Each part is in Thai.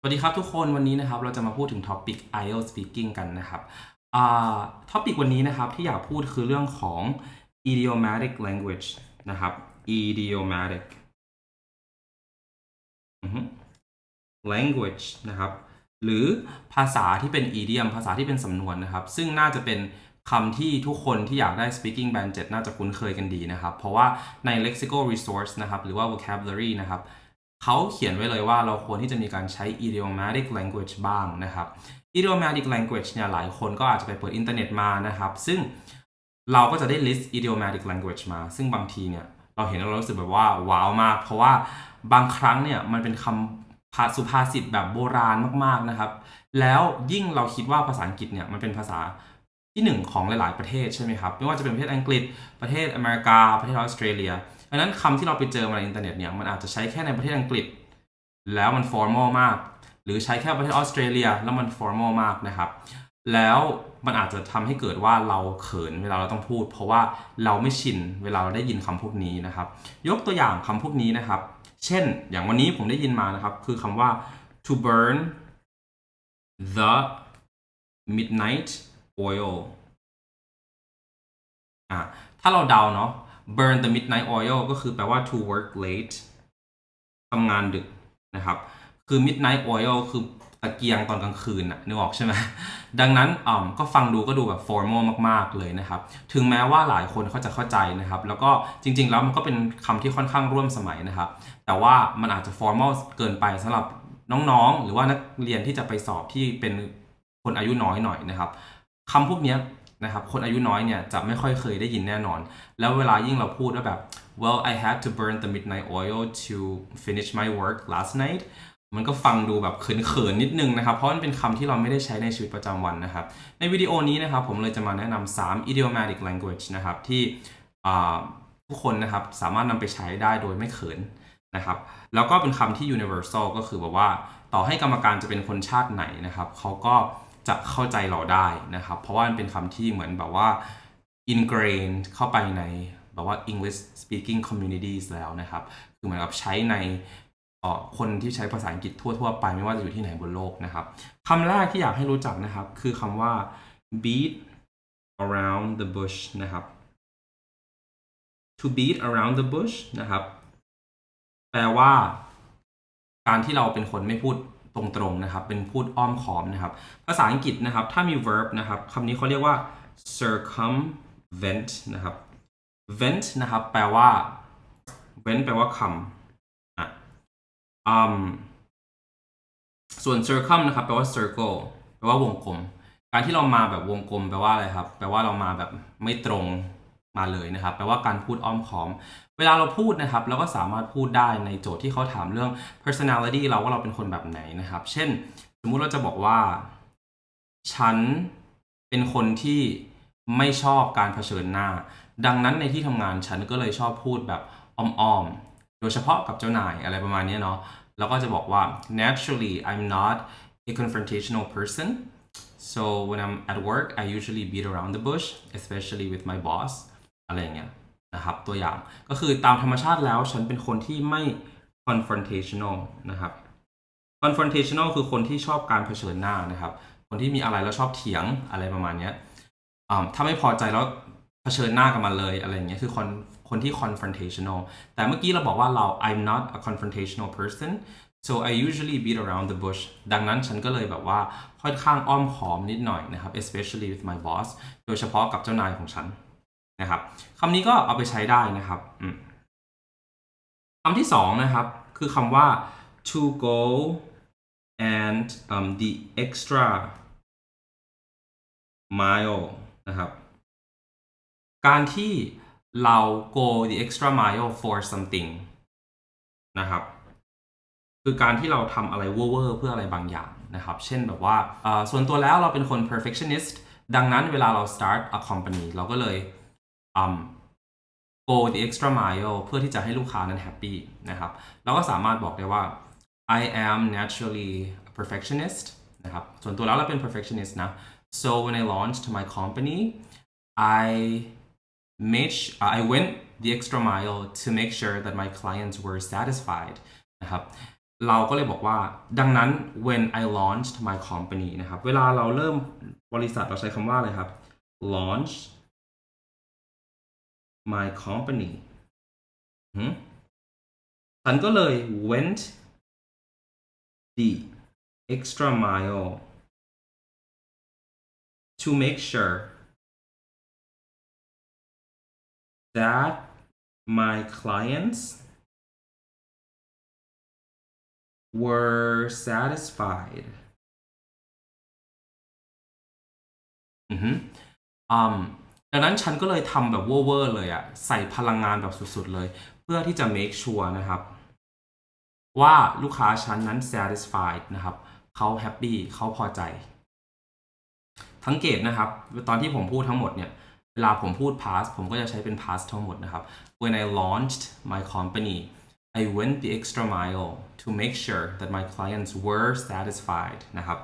สวัสดีครับทุกคนวันนี้นะครับเราจะมาพูดถึงท็อปิก IELTS speaking กันนะครับท็อปิกวันนี้นะครับที่อยากพูดคือเรื่องของ idiomatic language นะครับ idiomatic language นะครับหรือภาษาที่เป็น idiom ภาษาที่เป็นสำนวนนะครับ ซึ่งน่าจะเป็นคำที่ทุกคนที่อยากได้ speaking band 7 น่าจะคุ้นเคยกันดีนะครับ เพราะว่าใน lexical resource นะครับหรือว่า vocabulary นะครับ เขาเขียนไว้เลยว่าเราควรที่จะมีการใช้ idiomatic language บ้างนะครับ idiomatic language เนี่ยหลายคนก็อาจจะไปเปิดอินเทอร์เน็ตมานะครับ ซึ่งเราก็จะได้ list idiomatic language มา ซึ่งบางทีเนี่ยเราเห็นแล้วเรารู้สึกแบบว่าว้าวมาก เพราะว่าบางครั้งเนี่ยมันเป็นคำภาสุภาษิตแบบโบราณมากๆนะครับ แล้วยิ่งเราคิดว่าภาษาอังกฤษเนี่ยมันเป็นภาษาที่หนึ่งของหลาย ๆ ประเทศใช่ไหมครับ ไม่ว่าจะเป็นประเทศอังกฤษประเทศอเมริกาประเทศออสเตรเลีย ดังนั้นคำที่เราไปเจอมาในอินเทอร์เน็ตเนี่ยมันอาจจะใช้แค่ในประเทศอังกฤษ แล้วมัน formal มาก หรือใช้แค่ประเทศออสเตรเลีย แล้วมัน formal มากนะครับแล้วมันอาจจะทำให้เกิดว่าเราเขินเวลาเราต้องพูด เพราะว่าเราไม่ชินเวลาเราได้ยินคำพวกนี้นะครับ ยกตัวอย่างคำพวกนี้นะครับ เช่นอย่างวันนี้ผมได้ยินมานะครับ คือคำว่า to burn the midnight oil อะถ้าเราเดาเนาะ burn the midnight oil ก็คือแปลว่า to work late ทำงานดึกนะครับ คือ midnight oil คือตะเกียงตอนกลางคืนน่ะนึกออกใช่ไหมดังนั้นอ่าก็ฟังดูก็ดูแบบ formal มาก ๆ เลยนะครับ ถึงแม้ว่าหลายคนเขาจะเข้าใจนะครับ แล้วก็จริง ๆ แล้วมันก็เป็นคำที่ค่อนข้างร่วมสมัยนะครับ แต่ว่ามันอาจจะ formal เกินไปสำหรับน้องๆ หรือว่านักเรียนที่จะไปสอบที่เป็นคนอายุน้อยหน่อยนะครับคำพวกนี้ นะครับคนอายุน้อยเนี่ยจะไม่ค่อยเคยได้ยินแน่นอน แล้วเวลายิ่งเราพูดว่าแบบ well I had to burn the midnight oil to finish my work last night มันก็ฟังดูแบบเขินๆนิดนึงนะครับ เพราะมันเป็นคำที่เราไม่ได้ใช้ในชีวิตประจำวันนะครับ ในวิดีโอนี้นะครับผมเลยจะมาแนะนำ3 idiomatic language นะครับ ที่อ่าทุกคนนะครับสามารถนำไปใช้ได้โดยไม่เขินนะครับ แล้วก็เป็นคำที่ universal ก็คือแบบว่า ต่อให้กรรมการจะเป็นคนชาติไหนนะครับเขาก็ จะเข้าใจเราได้นะครับ เพราะว่ามันเป็นคำที่เหมือนแบบว่า ingrained เข้าไปในแบบว่า English speaking communities แล้วนะครับ คือเหมือนกับใช้ในคนที่ใช้ภาษาอังกฤษทั่ว ๆ ไปไม่ว่าจะอยู่ที่ไหนบนโลกนะครับคำแรกที่อยากให้รู้จักนะครับ คือคำว่า beat around the bush นะครับ to beat around the bush นะครับ แปลว่า การที่เราเป็นคนไม่พูด ตรงๆนะครับ เป็นพูดอ้อมค้อมนะครับ ภาษาอังกฤษนะครับ ถ้ามี verb นะครับคำนี้เขาเรียกว่า circumvent นะครับ vent นะครับ แปลว่า vent แปลว่าคำอะอืมส่วน circum นะครับ แปลว่า circle แปลว่าวงกลม การที่เรามาแบบวงกลม แปลว่าอะไรครับ แปลว่าเรามาแบบไม่ตรง มาเลยนะครับแปลว่าการพูดอ้อมค้อม เวลาเราพูดนะครับเราก็สามารถพูดได้ในโจทย์ที่เขาถามเรื่อง personality เราว่าเราเป็นคนแบบไหนนะครับ เช่น สมมุติเราจะบอกว่า ฉันเป็นคนที่ไม่ชอบการเผชิญหน้า ดังนั้นในที่ทำงานฉันก็เลยชอบพูดแบบอ้อมๆ โดยเฉพาะกับเจ้านายอะไรประมาณนี้เนาะ แล้วก็จะบอกว่า naturally I'm not a confrontational person so when I'm at work I usually beat around the bush especially with my boss อะไรอย่างเงี้ยนะครับตัวอย่างก็คือตามธรรมชาติแล้วฉันเป็นคนที่ไม่ confrontational นะครับ confrontational คือคนที่ชอบการเผชิญหน้านะครับ คนที่มีอะไรแล้วชอบเถียงอะไรประมาณเนี้ยอ่าถ้าไม่พอใจแล้วเผชิญหน้ากับมันเลยอะไรอย่างเงี้ยคือคนคนที่ confrontational แต่เมื่อกี้เราบอกว่าเรา I'm not a confrontational person so I usually beat around the bush ดังนั้นฉันก็เลยแบบว่าค่อนข้างอ้อมค้อมนิดหน่อยนะครับ especially with my boss โดยเฉพาะกับเจ้านายของฉัน นะครับคำนี้ก็เอาไปใช้ได้นะครับคำที่สองนะครับ คือคำว่า to go and um, the extra mile นะครับ การที่เรา go the extra mile for something นะครับ คือการที่เราทำอะไรเวอร์เพื่ออะไรบางอย่างนะครับ เช่นแบบว่าส่วนตัวแล้วเราเป็นคน perfectionist ดังนั้นเวลาเรา start a company เราก็เลย go the extra mile เพื่อที่จะให้ลูกค้านั้น happy นะครับเราก็สามารถบอกได้ว่า I am naturally a perfectionist นะครับส่วนตัวแล้วเราเป็น perfectionist นะ so when I launched my company I made I went the extra mile to make sure that my clients were satisfied นะครับเราก็เลยบอกว่าดังนั้น when I launched my company นะครับ เวลาเราเริ่มบริษัทเราใช้คำว่าอะไรครับ launch my company หืมฉันก็เลย went the extra mile to make sure that my clients were satisfied อือฮึอืม ดังนั้นฉันก็เลยทำแบบเวอร์เลยอะใส่พลังงานแบบสุดๆเลย เพื่อที่จะ make sure นะครับ ว่าลูกค้าฉันนั้น satisfied นะครับเขา happy เขาพอใจสังเกตนะครับ ตอนที่ผมพูดทั้งหมดเนี่ย เวลาผมพูด past ผมก็จะใช้เป็น past ทั้งหมดนะครับ when I launched my company I went the extra mile to make sure that my clients were satisfied นะครับ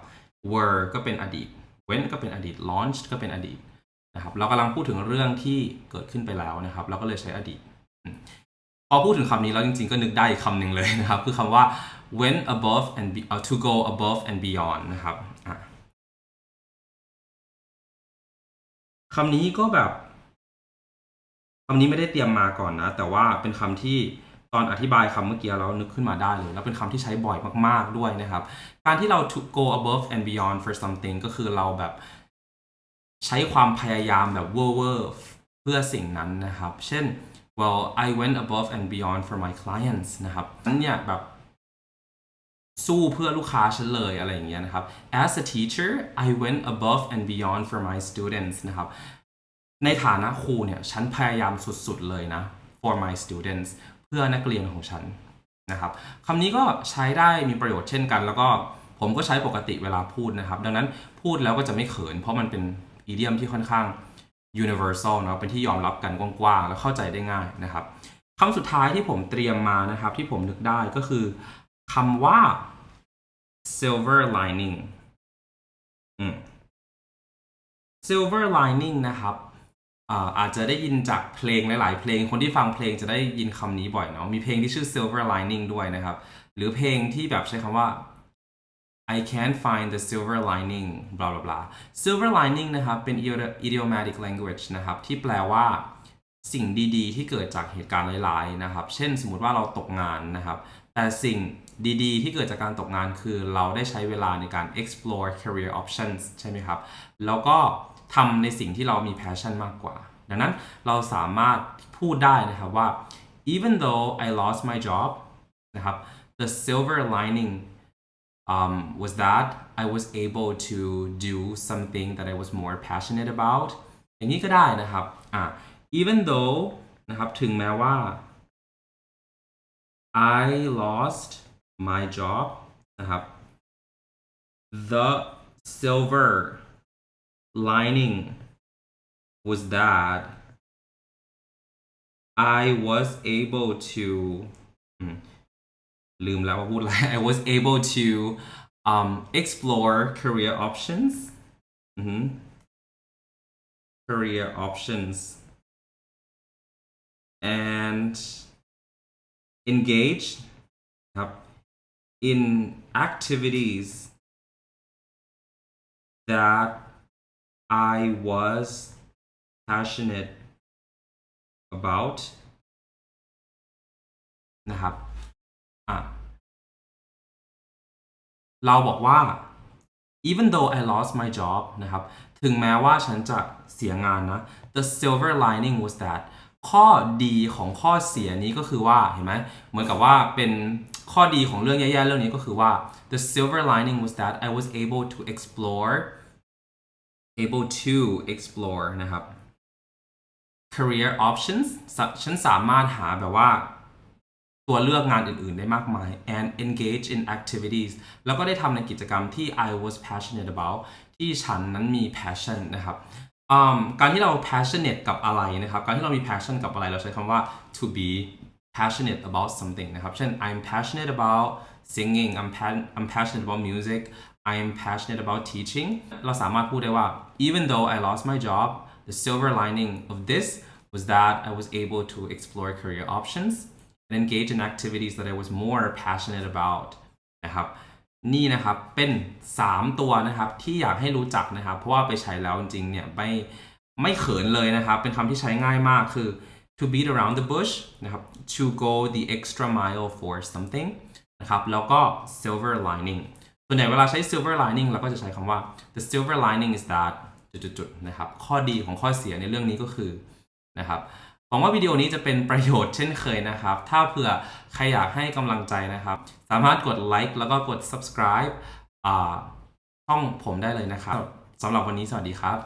were ก็เป็นอดีต went ก็เป็นอดีต launched ก็เป็นอดีต นะครับเรากำลังพูดถึงเรื่องที่เกิดขึ้นไปแล้วนะครับ เราก็เลยใช้อดีตพอพูดถึงคำนี้แล้วจริงๆ ก็นึกได้อีกคำหนึ่งเลยนะครับ คือคำว่า went above and be, uh, to go above and beyond นะครับคำนี้ก็แบบคำนี้ไม่ได้เตรียมมาก่อนนะ แต่ว่าเป็นคำที่ตอนอธิบายคำเมื่อกี้เรานึกขึ้นมาได้เลย แล้วเป็นคำที่ใช้บ่อยมากๆด้วยนะครับ การที่เรา to go above and beyond for something ก็คือเราแบบ ใช้ความพยายามแบบเวอร์เพื่อสิ่งนั้นนะครับ เช่น well I went above and beyond for my clients นะครับนั้นเนี่ยแบบสู้เพื่อลูกค้าฉันเลยอะไรอย่างเงี้ยนะครับ as a teacher I went above and beyond for my students นะครับ ในฐานะครูเนี่ย ฉันพยายามสุดๆเลยนะ for my students เพื่อนักเรียนของฉันนะครับคำนี้ก็ใช้ได้มีประโยชน์เช่นกัน แล้วก็ผมก็ใช้ปกติเวลาพูดนะครับ ดังนั้นพูดแล้วก็จะไม่เขิน เพราะมันเป็น อีเดียมที่ค่อนข้าง universal เนาะเป็นที่ยอมรับกันกว้างๆ แล้วเข้าใจได้ง่ายนะครับคำสุดท้ายที่ผมเตรียมมานะครับ ที่ผมนึกได้ก็คือคำว่า silver lining อืม silver lining นะครับอ่าอาจจะได้ยินจากเพลงหลาย ๆ เพลงคนที่ฟังเพลงจะได้ยินคำนี้บ่อยเนาะมีเพลงที่ชื่อ silver lining ด้วยนะครับ หรือเพลงที่แบบใช้คำว่า I can't find the silver lining บลาบลาบลา silver lining นะครับ เป็น idiomatic language นะครับ ที่แปลว่าสิ่งดีๆ ที่เกิดจากเหตุการณ์ร้ายๆนะครับ เช่น สมมติว่าเราตกงานนะครับ แต่สิ่งดีๆ ที่เกิดจากการตกงานคือเราได้ใช้เวลาในการ explore career options ใช่ไหมครับ แล้วก็ทำในสิ่งที่เรามี passion มากกว่า ดังนั้นเราสามารถพูดได้นะครับว่า even though I lost my job นะครับ the silver lining um, was that I was able to do something that I was more passionate about อย่างนี้ก็ได้นะครับอ่ะ even though นะครับ ถึงแม้ว่า I lost my job นะครับ the silver lining was that I was able to อืม ลืมแล้วว่าพูดอะไร I was able to um, explore career options อือหือ career options and engage ครับ in activities that I was passionate about นะครับ เราบอกว่า even though I lost my job นะครับ ถึงแม้ว่าฉันจะเสียงานนะ the silver lining was that ข้อดีของข้อเสียนี้ก็คือว่า เห็นไหมเหมือนกับว่าเป็นข้อดีของเรื่องแย่ๆเรื่องนี้ก็คือว่า the silver lining was that I was able to explore able to explore นะครับ career options ฉันสามารถหาแบบว่า ตัวเลือกงานอื่น ๆ ได้มากมาย and engage in activities แล้วก็ได้ทำในกิจกรรมที่ I was passionate about ที่ฉันนั้นมี passion นะครับการที่เรา passionate กับอะไรนะครับ การที่เรามี passion กับอะไรเราใช้คำว่า to be passionate about something นะครับ เช่น I'm passionate about singing I'm, pa- I'm passionate about music I'm passionate about teaching เราสามารถพูดได้ว่า even though I lost my job the silver lining of this was that I was able to explore career options and engage in activities that I was more passionate about นะครับนี่นะครับเป็น 3 ตัวนะครับที่อยากให้รู้จักนะครับ เพราะว่าไปใช้แล้วจริงๆเนี่ยไม่ไม่เขินเลยนะครับ เป็นคำที่ใช้ง่ายมากคือ to beat around the bush นะครับ to go the extra mile for something นะครับแล้วก็ silver lining ส่วนใหญ่เวลาใช้ silver lining เราก็จะใช้คำว่า the silver lining is that จุดๆนะครับข้อดีของข้อเสียในเรื่องนี้ก็คือนะครับ วังว่าวิดีโอนี้จะเป็นประโยชน์เช่นเคยนะครับ ถ้าเผื่อใครอยากให้กำลังใจนะครับ สามารถกดไลค์แล้วก็กด subscribe ช่องผมได้เลยนะครับสำหรับวันนี้สวัสดีครับ